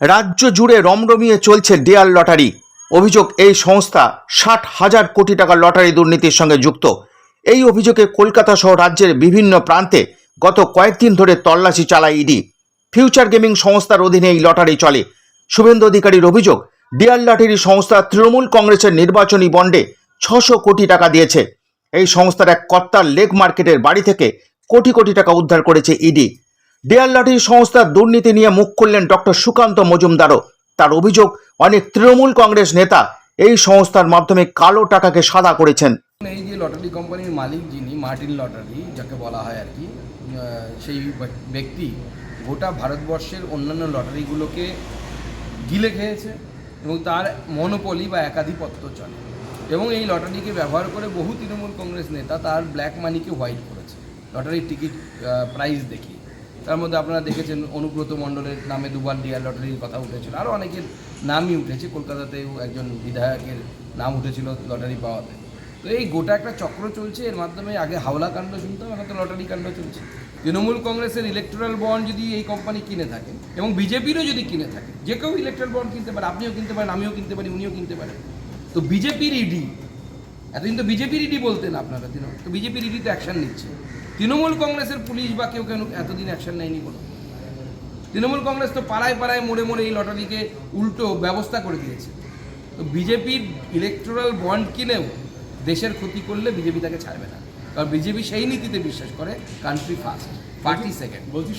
রাজ্য জুড়ে রমরমিয়ে চলছে ডিয়ার লটারি। অভিযোগ, এই সংস্থা ষাট হাজার কোটি টাকার লটারি দুর্নীতির সঙ্গে যুক্ত। এই অভিযোগে কলকাতা সহ রাজ্যের বিভিন্ন প্রান্তে গত কয়েকদিন ধরে তল্লাশি চালায় ইডি। ফিউচার গেমিং সংস্থার অধীনে এই লটারি চলে। শুভেন্দু অধিকারীর অভিযোগ, ডিয়ার লটারি সংস্থা তৃণমূল কংগ্রেসের নির্বাচনী বন্ডে ছশো কোটি টাকা দিয়েছে। এই সংস্থার এক কর্তার লেগ মার্কেটের বাড়ি থেকে কোটি কোটি টাকা উদ্ধার করেছে ইডি। ডিয়ার লটারি সংস্থার দুর্নীতি নিয়ে মুখ খুললেন ডক্টর সুকান্ত মজুমদারও। তার অভিযোগ, অনেক তৃণমূল কংগ্রেস নেতা এই সংস্থার মাধ্যমে কালো টাকাকে সাদা করেছেন। এই যে লটারি কোম্পানির মালিক যিনি, মার্টিন লটারি, যাকে বলা হয় আর কি সেই ব্যক্তি গোটা ভারতবর্ষের অন্যান্য লটারিগুলোকে গিলে খেয়েছে এবং তার মনোপলি বা একাধিপত্য চলে। এবং এই লটারিকে ব্যবহার করে বহু তৃণমূল কংগ্রেস নেতা তার ব্ল্যাক মানিকে হোয়াইট করেছে। লটারির টিকিট প্রাইস দেখিয়ে। তার মধ্যে আপনারা দেখেছেন অনুব্রত মণ্ডলের নামে দুবার ডিয়ার লটারির কথা উঠেছিল। আরও অনেকের নামই উঠেছে, কলকাতাতেও একজন বিধায়কের নাম উঠেছিল লটারি পাওয়াতে। তো এই গোটা একটা চক্র চলছে, এর মাধ্যমে আগে হাওলা কাণ্ড শুনতাম, এখন তো লটারি কাণ্ড চলছে। তৃণমূল কংগ্রেসের ইলেকট্রাল বন্ড যদি এই কোম্পানি কিনে থাকে, এবং বিজেপিরও যদি কিনে থাকে, যে কেউ ইলেকট্রাল বন্ড কিনতে পারে, আপনিও কিনতে পারেন, আমিও কিনতে পারি, উনিও কিনতে পারেন। তো বিজেপির ইডি এতদিন তো বিজেপির ইডি বলতেন আপনারা, তৃণমূল তো বিজেপির ইডি তো অ্যাকশন নিচ্ছে। তৃণমূল কংগ্রেসের পুলিশ বা কেউ কেন এতদিন অ্যাকশন নেয়নি কোনো। তৃণমূল কংগ্রেস তো পাড়ায় পাড়ায় মোড়ে মোড়ে এই লটারিকে উল্টো ব্যবস্থা করে দিয়েছে। তো বিজেপির ইলেকট্রাল বন্ড কিনেও দেশের ক্ষতি করলে বিজেপি তাকে ছাড়বে না। কারণ বিজেপি সেই নীতিতে বিশ্বাস করে কান্ট্রি ফার্স্ট পার্টি সেকেন্ড বলছি